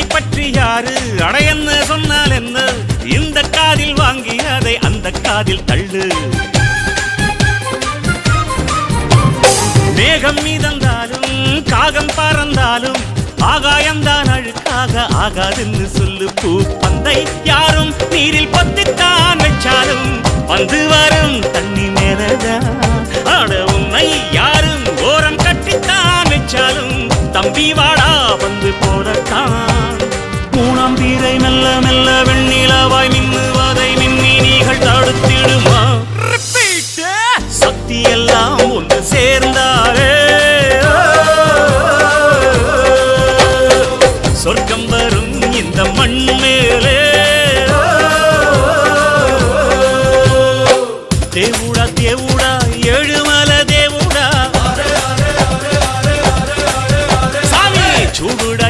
உன்னை பற்றி யாரு? அட என்ன சொன்னால் என்ன? இந்த காதில் வாங்கி அதை அந்த காதில் தள்ளு. மேகம் மீதந்தாலும் காகம் பறந்தாலும் ஆகாயம்தான் அழுக்காக ஆகாதுன்னு சொல்லு பூ பந்தை. யாரும் நீரில் பொத்தித்தான் வச்சாலும் வந்து வரும் தண்ணி மேலதான். ஆட உன்னை யாரும் ஓரம் கட்டித்தான் வச்சாலும் தம்பி வாடா வந்து போட இதை மெல்ல மெல்ல வெண்ணிலவாய் மின்னுவதை மின்னி நீங்கள் தடுத்திடுமா? சக்தி எல்லாம் ஒன்று சேர்ந்தாரே. சொர்க்கம் வரும் இந்த மண் மேலே. தேவுடா தேவுடா ஏழுமல தேவுடா. சாமி சூடுடா